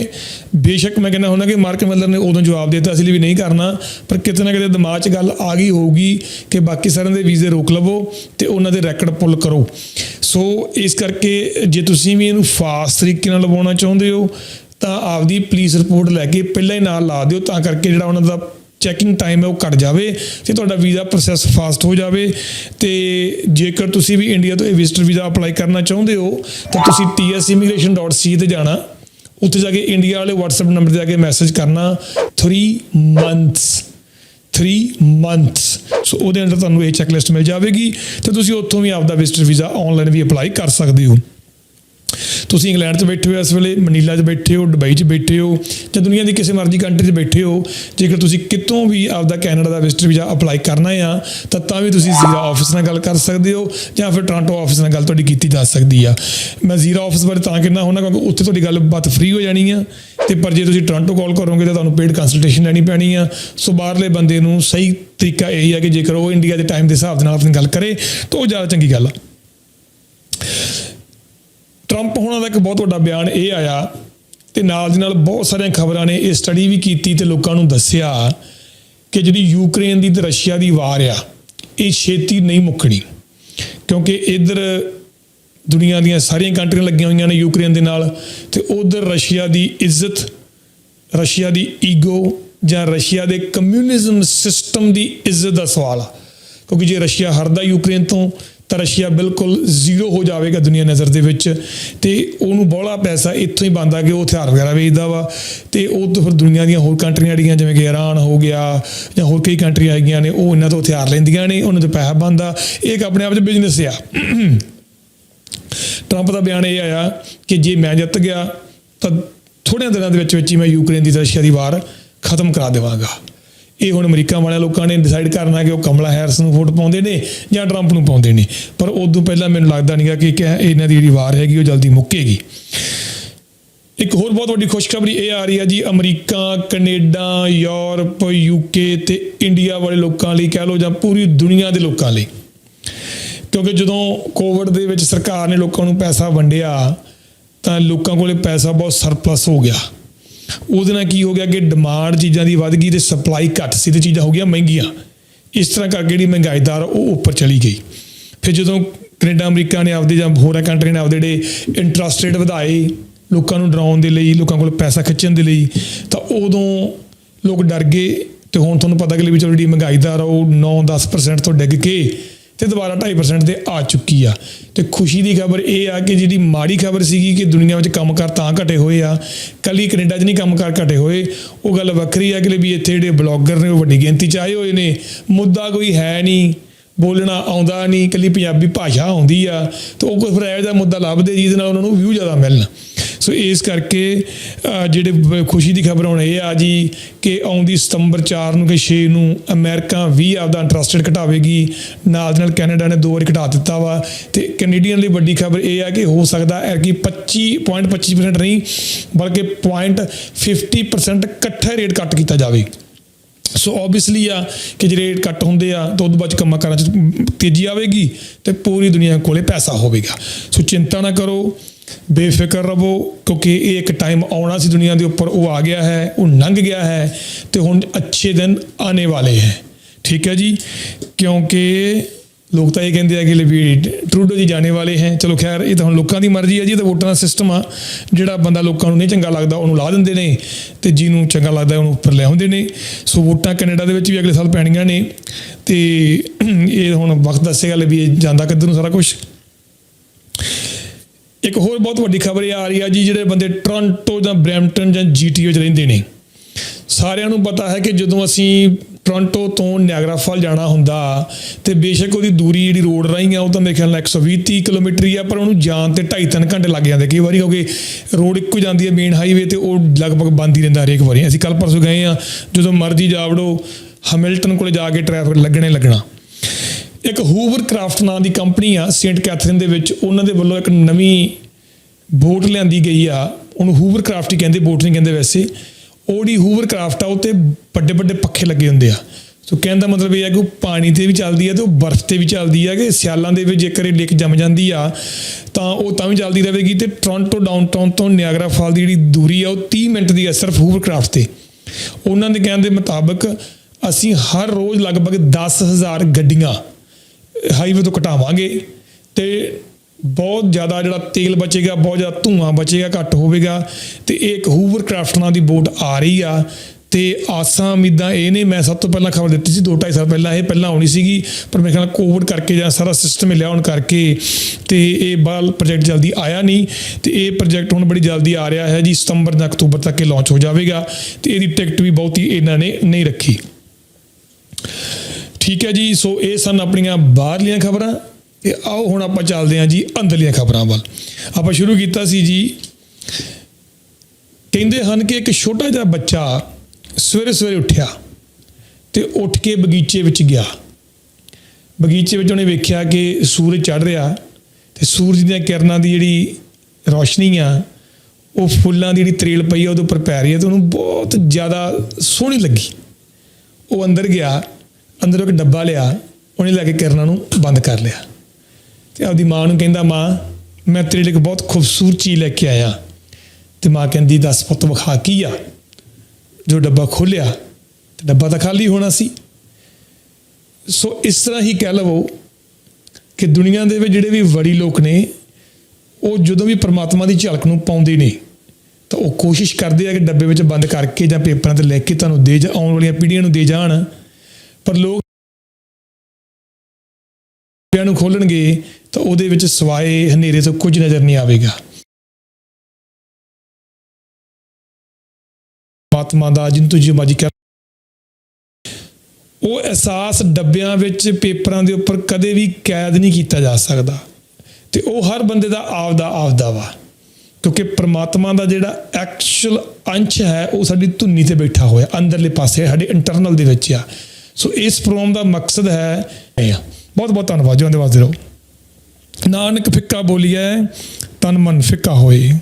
ਬੇਸ਼ੱਕ ਮੈਂ ਕਹਿੰਦਾ ਹੁੰਦਾ ਕਿ ਮਾਰਕ ਮਿਲਰ ਨੇ ਉਦੋਂ ਜਵਾਬ ਦਿੱਤਾ, ਅਸੀਂ ਵੀ ਨਹੀਂ ਕਰਨਾ, ਪਰ ਕਿਤੇ ਨਾ ਕਿਤੇ ਦਿਮਾਗ 'ਚ ਗੱਲ ਆ ਗਈ ਹੋਊਗੀ ਕਿ ਬਾਕੀ ਸਾਰਿਆਂ ਦੇ ਵੀਜ਼ੇ ਰੋਕ ਲਵੋ ਤੇ ਉਹਨਾਂ ਦੇ ਰੈਕੋਰਡ ਪੁੱਲ ਕਰੋ। ਸੋ ਇਸ ਕਰਕੇ ਜੇ ਤੁਸੀਂ ਵੀ ਇਹਨੂੰ ਫਾਸਟ ਤਰੀਕੇ ਨਾਲ ਲਵਾਉਣਾ ਚਾਹੁੰਦੇ ਹੋ, ਤਾਂ ਆਪਦੀ ਪੁਲਿਸ ਰਿਪੋਰਟ ਲੈ ਕੇ ਪਹਿਲਾਂ ਹੀ ਨਾਲ ਲਾ ਦਿਓ, ਤਾਂ ਕਰਕੇ ਜਿਹੜਾ ਉਹਨਾਂ ਦਾ ਚੈਕਿੰਗ ਟਾਈਮ ਹੈ, ਉਹ ਘਟ ਜਾਵੇ ਤੇ ਤੁਹਾਡਾ ਵੀਜ਼ਾ ਪ੍ਰੋਸੈਸ ਫਾਸਟ ਹੋ ਜਾਵੇ। ਤੇ ਜੇਕਰ ਤੁਸੀਂ ਵੀ ਇੰਡੀਆ ਤੋਂ ਇਹ ਵਿਜ਼ਟਰ ਵੀਜ਼ਾ ਅਪਲਾਈ ਕਰਨਾ ਚਾਹੁੰਦੇ ਹੋ, ਤਾਂ ਤੁਸੀਂ tsimmigration.ca ਤੇ ਜਾਣਾ। ਉੱਥੇ ਜਾ ਕੇ ਇੰਡੀਆ ਵਾਲੇ WhatsApp ਨੰਬਰ ਤੇ ਜਾ ਕੇ ਮੈਸੇਜ ਕਰਨਾ। 3 ਮੰਥਸ 3 ਮੰਥਸ ਸੋ ਉਹਦੇ ਅੰਦਰ ਤੁਹਾਨੂੰ ਇਹ ਚੈੱਕਲਿਸਟ ਮਿਲ ਜਾਵੇਗੀ ਤੇ ਤੁਸੀਂ ਉੱਥੋਂ ਵੀ ਆਪਦਾ ਵਿਜ਼ਟਰ ਵੀਜ਼ਾ ਆਨਲਾਈਨ ਵੀ ਅਪਲਾਈ ਕਰ ਸਕਦੇ ਹੋ। ਤੁਸੀਂ ਇੰਗਲੈਂਡ 'ਚ ਬੈਠੇ ਹੋ ਇਸ ਵੇਲੇ, ਮਨੀਲਾ 'ਚ ਬੈਠੇ ਹੋ, ਦੁਬਈ 'ਚ ਬੈਠੇ ਹੋ, ਜਾਂ ਦੁਨੀਆ ਦੀ ਕਿਸੇ ਮਰਜ਼ੀ ਕੰਟਰੀ 'ਚ ਬੈਠੇ ਹੋ, ਜੇਕਰ ਤੁਸੀਂ ਕਿਤੋਂ ਵੀ ਆਪਦਾ ਕੈਨੇਡਾ ਦਾ ਵਿਜ਼ਟਰ ਵੀਜ਼ਾ ਅਪਲਾਈ ਕਰਨਾ ਆ, ਤਾਂ ਤਾਂ ਵੀ ਤੁਸੀਂ ਜ਼ੀਰਾ ਆਫਿਸ ਨਾਲ ਗੱਲ ਕਰ ਸਕਦੇ ਹੋ, ਜਾਂ ਫਿਰ ਟੋਰਾਂਟੋ ਆਫਿਸ ਨਾਲ ਗੱਲ ਤੁਹਾਡੀ ਕੀਤੀ ਜਾ ਸਕਦੀ ਆ। ਮੈਂ ਜ਼ੀਰਾ ਆਫਿਸ ਬਾਰੇ ਤਾਂ ਕਹਿੰਦਾ ਹੁੰਦਾ ਕਿਉਂਕਿ ਉੱਥੇ ਤੁਹਾਡੀ ਗੱਲਬਾਤ ਫ੍ਰੀ ਹੋ ਜਾਣੀ ਆ, ਤੇ ਪਰ ਜੇ ਤੁਸੀਂ ਟੋਰਾਂਟੋ ਕਾਲ ਕਰੋਗੇ ਤਾਂ ਤੁਹਾਨੂੰ ਪੇਡ ਕੰਸਲਟੇਸ਼ਨ ਲੈਣੀ ਪੈਣੀ ਆ। ਸੋ ਬਾਹਰਲੇ ਬੰਦੇ ਨੂੰ ਸਹੀ ਤਰੀਕਾ ਇਹੀ ਆ ਕਿ ਜੇਕਰ ਉਹ ਇੰਡੀਆ ਦੇ ਟਾਈਮ ਦੇ ਹਿਸਾਬ ਦੇ ਨਾਲ ਆਪਣੀ ਗੱਲ ਕਰੇ, ਤਾਂ ਉਹ ਜ਼ਿਆਦਾ ਚੰਗੀ ਗੱਲ ਆ। ਟਰੰਪ ਹੋਣਾ ਦਾ ਇੱਕ ਬਹੁਤ ਵੱਡਾ ਬਿਆਨ ਇਹ ਆਇਆ ਤੇ ਨਾਲ ਦੀ ਨਾਲ ਬਹੁਤ ਸਾਰੀਆਂ ਖਬਰਾਂ ਨੇ ਇਹ ਸਟੱਡੀ ਵੀ ਕੀਤੀ ਤੇ ਲੋਕਾਂ ਨੂੰ ਦੱਸਿਆ ਕਿ ਜਿਹੜੀ ਯੂਕਰੇਨ ਦੀ ਤੇ ਰਸ਼ੀਆ ਦੀ ਵਾਰ ਆ, ਇਹ ਛੇਤੀ ਨਹੀਂ ਮੁੱਕਣੀ। ਕਿਉਂਕਿ ਇਧਰ ਦੁਨੀਆ ਦੀਆਂ ਸਾਰੀਆਂ ਕੰਟਰੀਆਂ ਲੱਗੀਆਂ ਹੋਈਆਂ ਨੇ ਯੂਕਰੇਨ ਦੇ ਨਾਲ ਤੇ ਉਧਰ ਰਸ਼ੀਆ ਦੀ ਇੱਜ਼ਤ, ਰਸ਼ੀਆ ਦੀ ਈਗੋ ਜਾਂ ਰਸ਼ੀਆ ਦੇ ਕਮਿਊਨਿਜ਼ਮ ਸਿਸਟਮ ਦੀ ਇੱਜ਼ਤ ਦਾ ਸਵਾਲ ਆ। ਕਿਉਂਕਿ ਜੇ ਰਸ਼ੀਆ ਹਰਦਾ ਯੂਕਰੇਨ ਤੋਂ ਤਾਂ ਰਸ਼ੀਆ ਬਿਲਕੁਲ ਜ਼ੀਰੋ ਹੋ ਜਾਵੇਗਾ ਦੁਨੀਆ ਨਜ਼ਰ ਦੇ ਵਿੱਚ ਤੇ ਉਹਨੂੰ ਬਹੁਲਾ ਪੈਸਾ ਇੱਥੋਂ ਹੀ ਬੰਦਾ ਕਿ ਉਹ ਹਥਿਆਰ ਵਗੈਰਾ ਵੇਚਦਾ ਵਾ ਤੇ ਉਹ ਤੋਂ ਫਿਰ ਦੁਨੀਆ ਦੀਆਂ ਹੋਰ ਕੰਟਰੀਆਂ ਜਿਹੜੀਆਂ, ਜਿਵੇਂ ਕਿ ਈਰਾਨ ਹੋ ਗਿਆ ਜਾਂ ਹੋਰ ਕਈ ਕੰਟਰੀਆਂ ਹੈਗੀਆਂ ਨੇ, ਉਹ ਇਹਨਾਂ ਤੋਂ ਹਥਿਆਰ ਲੈਂਦੀਆਂ ਨੇ, ਉਹਨਾਂ ਤੋਂ ਪੈਸਾ ਬੰਦਾ ਇਹ ਇੱਕ ਆਪਣੇ ਆਪ 'ਚ ਬਿਜ਼ਨਸ ਆ। ਟਰੰਪ ਦਾ ਬਿਆਨ ਇਹ ਆਇਆ ਕਿ ਜੇ ਮੈਂ ਜਿੱਤ ਗਿਆ, ਤਾਂ ਥੋੜ੍ਹਿਆਂ ਦਿਨਾਂ ਦੇ ਵਿੱਚ ਵਿੱਚ ਹੀ ਮੈਂ ਯੂਕਰੇਨ ਦੀ ਰਸ਼ੀਆ ਦੀ ਵਾਰ ਖਤਮ ਕਰਾ ਦੇਵਾਂਗਾ। ਇਹ ਹੁਣ ਅਮਰੀਕਾ ਵਾਲਿਆਂ ਲੋਕਾਂ ਨੇ ਡਿਸਾਈਡ ਕਰਨਾ ਕਿ ਉਹ ਕਮਲਾ ਹੈਰਿਸ ਨੂੰ ਵੋਟ ਪਾਉਂਦੇ ਨੇ ਜਾਂ ਟਰੰਪ ਨੂੰ ਪਾਉਂਦੇ ਨੇ। ਪਰ ਉਦੋਂ ਪਹਿਲਾਂ ਮੈਨੂੰ ਲੱਗਦਾ ਨਹੀਂਗਾ ਕਿ ਕਿ ਇਹਨਾਂ ਦੀ ਜਿਹੜੀ ਵਾਰ ਹੈਗੀ, ਉਹ ਜਲਦੀ ਮੁੱਕੇਗੀ। ਇੱਕ ਹੋਰ ਬਹੁਤ ਵੱਡੀ ਖੁਸ਼ਖਬਰੀ ਇਹ ਆ ਰਹੀ ਹੈ ਜੀ, ਅਮਰੀਕਾ, ਕੈਨੇਡਾ, ਯੂਰਪ, ਯੂਕੇ ਤੇ ਇੰਡੀਆ ਵਾਲੇ ਲੋਕਾਂ ਲਈ ਕਹਿ ਲਓ ਜਾਂ ਪੂਰੀ ਦੁਨੀਆ ਦੇ ਲੋਕਾਂ ਲਈ। ਕਿਉਂਕਿ ਜਦੋਂ ਕੋਵਿਡ ਦੇ ਵਿੱਚ ਸਰਕਾਰ ਨੇ ਲੋਕਾਂ ਨੂੰ ਪੈਸਾ ਵੰਡਿਆ, ਤਾਂ ਲੋਕਾਂ ਕੋਲੇ ਪੈਸਾ ਬਹੁਤ ਸਰਪਲਸ ਹੋ ਗਿਆ। ਉਹਦੇ ਨਾਲ ਕੀ ਹੋ ਗਿਆ ਕਿ ਡਿਮਾਂਡ ਚੀਜ਼ਾਂ ਦੀ ਵੱਧ ਗਈ ਤੇ ਸਪਲਾਈ ਘੱਟ ਸੀ ਤੇ ਚੀਜ਼ਾਂ ਹੋ ਗਈਆਂ ਮਹਿੰਗੀਆਂ। ਇਸ ਤਰ੍ਹਾਂ ਕਰਕੇ ਜਿਹੜੀ ਮਹਿੰਗਾਈ ਦਰ ਉਹ ਉੱਪਰ ਚਲੀ ਗਈ। ਫਿਰ ਜਦੋਂ ਕੈਨੇਡਾ, ਅਮਰੀਕਾ ਨੇ ਆਪਦੇ ਜਾਂ ਹੋਰਾਂ ਕੰਟਰੀ ਨੇ ਆਪਦੇ ਜਿਹੜੇ ਇੰਟਰਸਟ ਰੇਟ ਵਧਾਏ ਲੋਕਾਂ ਨੂੰ ਡਰਾਉਣ ਦੇ ਲਈ, ਲੋਕਾਂ ਕੋਲ ਪੈਸਾ ਖਿੱਚਣ ਦੇ ਲਈ, ਤਾਂ ਉਦੋਂ ਲੋਕ ਡਰ ਗਏ ਤੇ ਹੁਣ ਤੁਹਾਨੂੰ ਪਤਾ ਕਿ ਵੀ ਚਲੋ ਜਿਹੜੀ ਮਹਿੰਗਾਈ ਦਰ ਆ ਉਹ 9-10% ਤੋਂ ਡਿੱਗ ਕੇ ਤੇ ਦੁਬਾਰਾ 2.5% ਤੇ ਆ ਚੁੱਕੀ ਆ। ਤੇ ਖੁਸ਼ੀ ਦੀ ਖਬਰ ਇਹ ਆ ਕਿ ਜਿਹੜੀ ਮਾੜੀ ਖਬਰ ਸੀਗੀ ਕਿ ਦੁਨੀਆ ਵਿੱਚ ਕੰਮਕਾਰ ਤਾਂ ਘਟੇ ਹੋਏ ਆ ਕੱਲੀ ਕੈਨੇਡਾ 'ਚ ਨਹੀਂ ਕੰਮਕਾਰ ਘਟੇ ਹੋਏ, ਉਹ ਗੱਲ ਵੱਖਰੀ ਆ ਕਿ ਵੀ ਇੱਥੇ ਜਿਹੜੇ ਬਲੌਗਰ ਨੇ ਉਹ ਵੱਡੀ ਗਿਣਤੀ 'ਚ ਆਏ ਹੋਏ ਨੇ, ਮੁੱਦਾ ਕੋਈ ਹੈ ਨਹੀਂ, ਬੋਲਣਾ ਆਉਂਦਾ ਨਹੀਂ, ਕੱਲੀ ਪੰਜਾਬੀ ਭਾਸ਼ਾ ਆਉਂਦੀ ਆ, ਤੇ ਉਹ ਕੋਈ ਫਿਰ ਇਹੋ ਜਿਹਾ ਮੁੱਦਾ ਲੱਭਦੇ ਜਿਹਦੇ ਨਾਲ ਉਹਨਾਂ ਨੂੰ ਵਿਊ ਜ਼ਿਆਦਾ ਮਿਲਣ। ਸੋ ਇਸ ਕਰਕੇ ਜਿਹੜੇ ਬ- ਖੁਸ਼ੀ ਦੀ ਖਬਰ ਹੁਣ ਇਹ ਆ ਜੀ ਕਿ ਆਉਂਦੀ ਸਤੰਬਰ 4 ਨੂੰ, ਕਿ 6 ਨੂੰ ਅਮਰੀਕਾ ਵੀ ਆਪਦਾ ਇੰਟਰਸਟ ਰੇਟ ਘਟਾਵੇਗੀ। ਨਾਲ ਦੇ ਨਾਲ ਕੈਨੇਡਾ ਨੇ ਦੋ ਵਾਰੀ ਘਟਾ ਦਿੱਤਾ ਵਾ। ਤੇ ਕੈਨੇਡੀਅਨ ਲਈ ਵੱਡੀ ਖਬਰ ਇਹ ਆ ਕਿ ਹੋ ਸਕਦਾ ਹੈ ਕਿ 25.25% ਨਹੀਂ, ਬਲਕਿ 0.50% ਇਕੱਠਾ ਰੇਟ ਕੱਟ ਕੀਤਾ ਜਾਵੇ। ਸੋ ਆਬਵੀਅਸਲੀ ਆ ਕਿ ਜੇ ਰੇਟ ਕੱਟ ਹੁੰਦੇ ਆ, ਤਾਂ ਉਦੋਂ ਬਾਅਦ 'ਚ ਕੰਮਾਂ ਕਾਰਾਂ 'ਚ ਤੇਜ਼ੀ ਆਵੇਗੀ ਤੇ ਪੂਰੀ ਦੁਨੀਆ ਕੋਲੇ ਪੈਸਾ ਹੋਵੇਗਾ। ਸੋ ਚਿੰਤਾ ਨਾ ਕਰੋ। ਬੇਫਿਕਰ ਰਹੋ, ਕਿਉਂਕਿ ਇਹ ਇੱਕ ਟਾਈਮ ਆਉਣਾ ਸੀ ਦੁਨੀਆ ਦੇ ਉੱਪਰ, ਉਹ ਆ ਗਿਆ ਹੈ, ਉਹ ਲੰਘ ਗਿਆ ਹੈ ਤੇ ਹੁਣ ਅੱਛੇ ਦਿਨ ਆਨੇ ਵਾਲੇ ਹੈ। ਠੀਕ ਹੈ ਜੀ? ਕਿਉਂਕਿ ਲੋਕ ਤਾਂ ਇਹ ਕਹਿੰਦੇ ਆ ਕਿ ਲੈ ਵੀ ਟਰੂਡੋ ਜੀ ਜਾਣੇ ਵਾਲੇ ਹੈ। ਚਲੋ ਖੈਰ, ਇਹ ਤਾਂ ਹੁਣ ਲੋਕਾਂ ਦੀ ਮਰਜ਼ੀ ਹੈ ਜੀ, ਇਹ ਤਾਂ ਵੋਟਾਂ ਦਾ ਸਿਸਟਮ ਆ। ਜਿਹੜਾ ਬੰਦਾ ਲੋਕਾਂ ਨੂੰ ਨਹੀਂ ਚੰਗਾ ਲੱਗਦਾ, ਉਹਨੂੰ ਲਾ ਦਿੰਦੇ ਨੇ ਤੇ ਜਿਹਨੂੰ ਚੰਗਾ ਲੱਗਦਾ ਉਹਨੂੰ ਉੱਪਰ ਲੈ ਆਉਂਦੇ ਨੇ। ਸੋ ਵੋਟਾਂ ਕੈਨੇਡਾ ਦੇ ਵਿੱਚ ਵੀ ਅਗਲੇ ਸਾਲ ਪੈਣੀਆਂ ਨੇ ਤੇ ਇਹ ਹੁਣ ਵਕਤ ਦੱਸੇਗਾ ਲੈ ਵੀ ਇਹ ਜਾਂਦਾ ਕਿੱਧਰ ਨੂੰ ਸਾਰਾ ਕੁਝ ਇੱਕ ਹੋਰ ਬਹੁਤ ਵੱਡੀ ਖਬਰ ਇਹ ਆ ਰਹੀ ਆ ਜੀ, ਜਿਹੜੇ ਬੰਦੇ ਟੋਰਾਂਟੋ ਜਾਂ ਬਰੈਂਪਟਨ ਜਾਂ ਜੀਟੀਓ 'ਚ ਰਹਿੰਦੇ ਨੇ। ਸਾਰਿਆਂ ਨੂੰ ਪਤਾ ਹੈ ਕਿ ਜਦੋਂ ਅਸੀਂ ਟੋਰਾਂਟੋ ਤੋਂ ਨਿਆਗਰਾ ਫਾਲ ਜਾਣਾ ਹੁੰਦਾ ਤੇ ਬੇਸ਼ੱਕ ਉਹਦੀ ਦੂਰੀ ਜਿਹੜੀ ਰੋਡ ਰਾਹੀਂ ਆ, ਉਹ ਤਾਂ ਮੇਰੇ ਖਿਆਲ ਨਾਲ 120 30 ਕਿਲੋਮੀਟਰ ਹੀ ਆ, ਪਰ ਉਹਨੂੰ ਜਾਣ ਤੇ 2.5 ਘੰਟੇ ਲੱਗ ਜਾਂਦੇ। ਕਈ ਵਾਰੀ ਹੋ ਗਏ ਰੋਡ ਇੱਕੋ ਜਾਂਦੀ ਹੈ ਮੇਨ ਹਾਈਵੇ ਤੇ ਉਹ ਲਗਭਗ ਬੰਦ ਹੀ ਰਹਿੰਦਾ ਹਰੇਕ ਵਾਰੀ। ਅਸੀਂ ਕੱਲ ਪਰਸੋਂ ਗਏ ਆ, ਜਦੋਂ ਮਰਜ਼ੀ ਜਾ ਵੜੋ ਹੈਮਿਲਟਨ ਕੋਲੇ ਜਾ ਕੇ ਟ੍ਰੈਫਿਕ ਲੱਗਣੇ ਲੱਗਣਾ। ਇੱਕ ਹੂਵਰ ਕਰਾਫਟ ਨਾਂ ਦੀ ਕੰਪਨੀ ਆ ਸੇਂਟ ਕੈਥਰੀਨ ਦੇ ਵਿੱਚ। ਉਹਨਾਂ ਦੇ ਵੱਲੋਂ ਇੱਕ ਨਵੀਂ ਬੋਟ ਲਿਆਂਦੀ ਗਈ ਆ। ਉਹਨੂੰ ਹੂਵਰ ਕਰਾਫਟ ਹੀ ਕਹਿੰਦੇ, ਬੋਟ ਨਹੀਂ ਕਹਿੰਦੇ ਵੈਸੇ। ਉਹਦੀ ਹੂਵਰ ਕਰਾਫਟ ਆ ਉੱਤੇ ਵੱਡੇ ਵੱਡੇ ਪੱਖੇ ਲੱਗੇ ਹੁੰਦੇ ਆ। ਸੋ ਕਹਿਣ ਦਾ ਮਤਲਬ ਇਹ ਹੈ ਕਿ ਉਹ ਪਾਣੀ ਤੇ ਵੀ ਚੱਲਦੀ ਹੈ ਤੇ ਉਹ ਬਰਫ਼ ਤੇ ਵੀ ਚੱਲਦੀ ਹੈ ਕਿ ਸਿਆਲਾਂ ਦੇ ਵਿੱਚ ਜੇਕਰ ਇਹ ਲੇਕ ਜੰਮ ਜਾਂਦੀ ਆ, ਤਾਂ ਉਹ ਤਾਂ ਵੀ ਚੱਲਦੀ ਰਹੇਗੀ ਤੇ ਟੋਰਾਂਟੋ ਡਾਊਨਟਾਊਨ ਤੋਂ ਨਿਆਗਰਾ ਫਾਲ ਦੀ ਜਿਹੜੀ ਦੂਰੀ ਆ, ਉਹ 30 ਮਿੰਟ ਦੀ ਆ ਸਿਰਫ ਹੂਵਰਕ੍ਰਾਫਟ ਤੇ। ਉਹਨਾਂ ਦੇ ਕਹਿਣ ਦੇ ਮੁਤਾਬਕ ਅਸੀਂ ਹਰ ਰੋਜ਼ ਲਗਭਗ 10000 ਗੱਡੀਆਂ ਹਾਈਵੇ ਤੋਂ ਘਟਾਵਾਂਗੇ ਤੇ ਬਹੁਤ ਜ਼ਿਆਦਾ ਜਿਹੜਾ ਤੇਲ ਬਚੇਗਾ, ਬਹੁਤ ਜ਼ਿਆਦਾ ਧੂਆਂ ਬਚੇਗਾ, ਘੱਟ ਹੋਵੇਗਾ ਤੇ ਇਹ ਇੱਕ ਹੂਵਰਕ੍ਰਾਫਟ ਨਾਲ ਦੀ ਬੋਟ ਆ ਰਹੀ ਆ ਤੇ ਆਸਾਂ ਉਮੀਦਾਂ ਇਹ ਨੇ, ਮੈਂ ਸਭ ਤੋਂ ਪਹਿਲਾਂ ਖਬਰ ਦਿੱਤੀ ਸੀ 2.5 ਸਾਲ ਪਹਿਲਾਂ ਇਹ ਪਹਿਲਾਂ ਆਉਣੀ ਸੀਗੀ, ਪਰ ਮੇਰੇ ਖਿਆਲ ਕੋਵਿਡ ਕਰਕੇ ਜਾਂ ਸਾਰਾ ਸਿਸਟਮ ਹਿੱਲਿਆ ਹੋਣ ਕਰਕੇ ਤੇ ਇਹ ਬਾਲ ਪ੍ਰੋਜੈਕਟ ਜਲਦੀ ਆਇਆ ਨਹੀਂ ਤੇ ਇਹ ਪ੍ਰੋਜੈਕਟ ਹੁਣ ਬੜੀ ਜਲਦੀ ਆ ਰਿਹਾ ਹੈ ਜੀ, ਸਤੰਬਰ ਜਾਂ ਅਕਤੂਬਰ ਤੱਕ ਇਹ ਲਾਂਚ ਹੋ ਜਾਵੇਗਾ ਤੇ ਇਹਦੀ ਟਿਕਟ ਵੀ ਬਹੁਤੀ ਇਹਨਾਂ ਨੇ ਨਹੀਂ ਰੱਖੀ। ਠੀਕ ਹੈ ਜੀ, ਸੋ ਇਹ ਸਨ ਆਪਣੀਆਂ ਬਾਹਰਲੀਆਂ ਖਬਰਾਂ ਤੇ ਆਓ ਹੁਣ ਆਪਾਂ ਚੱਲਦੇ ਹਾਂ ਜੀ ਅੰਦਰਲੀਆਂ ਖਬਰਾਂ ਵੱਲ। ਆਪਾਂ ਸ਼ੁਰੂ ਕੀਤਾ ਸੀ ਜੀ, ਕਹਿੰਦੇ ਹਨ ਕਿ ਇੱਕ ਛੋਟਾ ਜਿਹਾ ਬੱਚਾ ਸਵੇਰੇ ਸਵੇਰੇ ਉੱਠਿਆ ਤੇ ਉੱਠ ਕੇ ਬਗੀਚੇ ਵਿੱਚ ਗਿਆ। ਬਗੀਚੇ ਵਿੱਚ ਉਹਨੇ ਵੇਖਿਆ ਕਿ ਸੂਰਜ ਚੜ ਰਿਹਾ ਤੇ ਸੂਰਜ ਦੀਆਂ ਕਿਰਨਾਂ ਦੀ ਜਿਹੜੀ ਰੌਸ਼ਨੀ ਆ, ਉਹ ਫੁੱਲਾਂ ਦੀ ਜਿਹੜੀ ਤਰੇਲ ਪਈ ਆ, ਉਹਦੇ ਉੱਪਰ ਪੈ ਰਹੀ ਹੈ ਤੇ ਉਹਨੂੰ ਬਹੁਤ ਜ਼ਿਆਦਾ ਸੋਹਣੀ ਲੱਗੀ। ਉਹ ਅੰਦਰ ਗਿਆ ਅੰਦਰੋਂ ਇੱਕ ਡੱਬਾ ਲਿਆ, ਉਹਨੇ ਲੈ ਕੇ ਕਿਰਨਾਂ ਨੂੰ ਬੰਦ ਕਰ ਲਿਆ। ਤੇ ਆਪਦੀ ਮਾਂ ਨੂੰ ਕਹਿੰਦਾ, ਮਾਂ, ਮੈਂ ਤੇਰੇ ਲਈ ਇੱਕ ਬਹੁਤ ਖੂਬਸੂਰਤ ਚੀਜ਼ ਲੈ ਕੇ ਆਇਆ। ਤੇ ਮਾਂ ਕਹਿੰਦੀ, ਦੱਸ ਪੁੱਤ, ਵਿਖਾ ਕੀ ਆ? ਜੋ ਡੱਬਾ ਖੋਲਿਆ ਤੇ ਡੱਬਾ ਤਾਂ ਖਾਲੀ ਹੋਣਾ ਸੀ। ਸੋ ਇਸ ਤਰ੍ਹਾਂ ਹੀ ਕਹਿ ਲਵੋ ਕਿ ਦੁਨੀਆ ਦੇ ਵਿੱਚ ਜਿਹੜੇ ਵੀ ਵੜੀ ਲੋਕ ਨੇ, ਉਹ ਜਦੋਂ ਵੀ ਪ੍ਰਮਾਤਮਾ ਦੀ ਝਲਕ ਨੂੰ ਪਾਉਂਦੇ ਨੇ, ਤਾਂ ਉਹ ਕੋਸ਼ਿਸ਼ ਕਰਦੇ ਆ ਕਿ ਡੱਬੇ ਵਿੱਚ ਬੰਦ ਕਰਕੇ ਜਾਂ ਪੇਪਰਾਂ ਤੇ ਲਿਖ ਕੇ ਤੁਹਾਨੂੰ ਦੇ ਜਾ ਆਉਣ ਵਾਲੀਆਂ ਪੀੜ੍ਹੀਆਂ ਨੂੰ ਦੇ ਜਾਣ। ਪਰ ਲੋਕ ਡੱਬਿਆਂ ਨੂੰ ਖੋਲਣਗੇ ਤਾਂ ਉਹਦੇ ਵਿੱਚ ਸਵਾਏ ਹਨੇਰੇ ਤੋਂ ਕੁਝ ਨਜ਼ਰ ਨਹੀਂ ਆਵੇਗਾ। ਪਰਮਾਤਮਾ ਦਾ ਜਿੰਨ ਤੁਸੀਂ ਮਰਜ਼ੀ ਕਰ। ਉਹ ਅਹਿਸਾਸ ਡੱਬਿਆਂ ਵਿੱਚ ਪੇਪਰਾਂ ਦੇ ਉੱਪਰ ਕਦੇ ਵੀ ਕੈਦ ਨਹੀਂ ਕੀਤਾ ਜਾ ਸਕਦਾ ਤੇ ਉਹ ਹਰ ਬੰਦੇ ਦਾ ਆਪਦਾ ਆਪਦਾ ਵਾ। ਕਿਉਂਕਿ ਪ੍ਰਮਾਤਮਾ ਦਾ ਜਿਹੜਾ ਐਕਚੁਅਲ ਅੰਸ਼ ਹੈ, ਉਹ ਸਾਡੀ ਧੁੰਨੀ ਤੇ ਬੈਠਾ ਹੋਇਆ, ਅੰਦਰਲੇ ਪਾਸੇ ਸਾਡੇ ਇੰਟਰਨਲ ਦੇ ਵਿੱਚ ਆ। ਸੋ ਇਸ ਪ੍ਰੋਗਰਾਮ ਦਾ ਮਕਸਦ ਹੈ। ਬਹੁਤ ਬਹੁਤ ਧੰਨਵਾਦ ਜੀ ਉਹਦੇ ਵਾਸਤੇ ਰਹੋ ਨਾਨਕ ਫਿੱਕਾ ਬੋਲੀਐ ਤਨ ਮਨ ਫਿੱਕਾ ਹੋਏ